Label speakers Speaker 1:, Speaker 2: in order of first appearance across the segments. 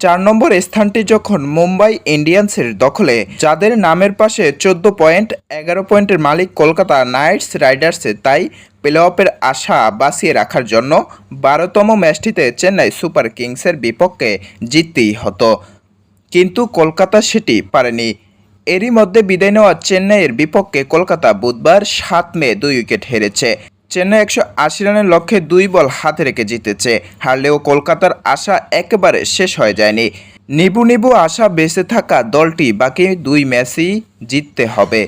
Speaker 1: চার নম্বর স্থানটি যখন মুম্বাই ইন্ডিয়ান্সের দখলে, যাদের নামের পাশে চোদ্দ পয়েন্ট, এগারো পয়েন্টের মালিক কলকাতা নাইটস রাইডার্সে তাই প্লে অফের আশা বাঁচিয়ে রাখার জন্য বারোতম ম্যাচটিতে চেন্নাই সুপার কিংসের বিপক্ষে জিততেই হতো। কিন্তু কলকাতা সেটি পারেনি। এরই মধ্যে বিদায় নেওয়া চেন্নাইয়ের বিপক্ষে কলকাতা বুধবার সাত মে দুই উইকেট হেরেছে। চেন্নাই একশো আশি রানের লক্ষ্যে দুই বল হাতে রেখে জিতেছে। হারলেও কলকাতার আশা একেবারে শেষ হয়ে যায়নি। নিবু নিবু আশা বেঁচে থাকা দলটি, বাকি দুই ম্যাচই জিততে হবে।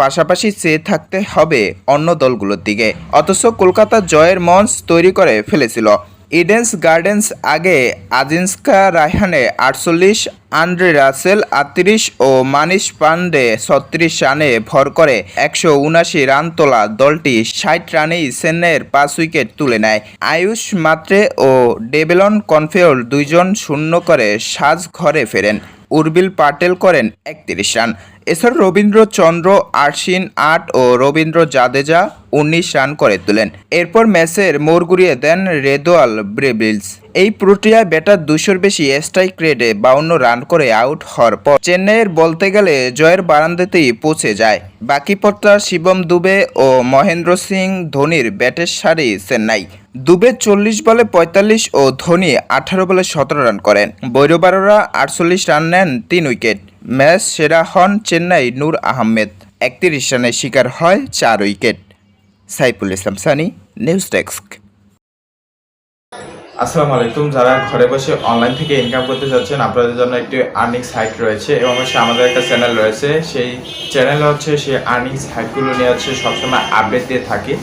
Speaker 1: পাশাপাশি চেয়ে থাকতে হবে অন্য দলগুলোর দিকে। অথচ কলকাতা জয়ের মঞ্চ তৈরি করে ফেলেছিল। ইডেন্স গার্ডেন্স আগে আজিন্সকা রায়হানে আটচল্লিশ, আন্দ্রে রাসেল আটত্রিশ ও মানিশ পান্ডে ছত্রিশ রানে ভর করে একশো উনাশি রান তোলা দলটি ষাট রানেই চেন্নাইয়ের পাঁচ উইকেট তুলে নেয়। আয়ুষ মাত্রে ও ডেবেলন কনফেল দুইজন শূন্য করে সাজ ঘরে ফেরেন। উর্বিল পাটেল করেন একত্রিশ রান। এছাড়া রবীন্দ্র চন্দ্র, আরশিন আট ও রবীন্দ্র জাদেজা উনিশ রান করে তোলেন। এরপর ম্যাচের মোড় ঘুরিয়ে দেন রেদোয়াল ব্রেবিলস এই প্রক্রিয়ায় ব্যাটার দুশোর বেশি স্ট্রাইক রেটে বাউন্ন রান করে আউট হওয়ার পর চেন্নাইয়ের বলতে গেলে জয়ের বারান্দাতেই পৌঁছে যায়। বাকি পথটা শিবম দুবে ও মহেন্দ্র সিং ধোনির ব্যাটের সারি চেন্নাই। দুবে চল্লিশ বলে পঁয়তাল্লিশ ও ধোনি আঠারো বলে সতেরো রান করেন। বৈরবারোরা আটচল্লিশ রান নেন তিন উইকেট। ম্যাচ সেরা হন চেন্নাই নূর আহমেদ। একত্রিশ রানের শিকার হয় চার wicket. Saiful Islam Sunny, news desk.
Speaker 2: আসসালামু আলাইকুম। যারা ঘরে বসে অনলাইন থেকে ইনকাম করতে চাচ্ছেন আপনাদের জন্য একটি আর্নিং সাইট রয়েছে এবং হচ্ছে আমাদের একটা চ্যানেল রয়েছে। সেই চ্যানেল হচ্ছে সেই আর্নিং সাইটগুলো নিয়ে হচ্ছে সবসময় আপডেট দিয়ে থাকি।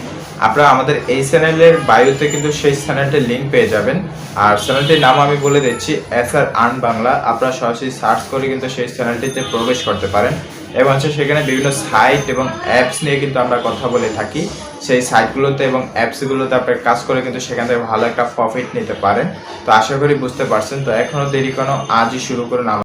Speaker 2: আপনারা আমাদের এই চ্যানেলের বায়ুতে কিন্তু সেই চ্যানেলটির লিঙ্ক পেয়ে যাবেন। আর চ্যানেলটির নাম আমি বলে দিচ্ছি এস আর আর্ন বাংলা আপনারা সরাসরি সার্চ করে কিন্তু সেই চ্যানেলটিতে প্রবেশ করতে পারেন। এবং হচ্ছে সেখানে বিভিন্ন সাইট এবং অ্যাপস নিয়ে কিন্তু আমরা কথা বলে থাকি। সেই সাইটগুলোতে এবং অ্যাপসগুলোতে আপনার কাজ করে কিন্তু সেখান থেকে ভালো একটা প্রফিট নিতে পারেন। তো আশা করি বুঝতে পারছেন। তো এখনও দেরি কোনো, আজই শুরু করুন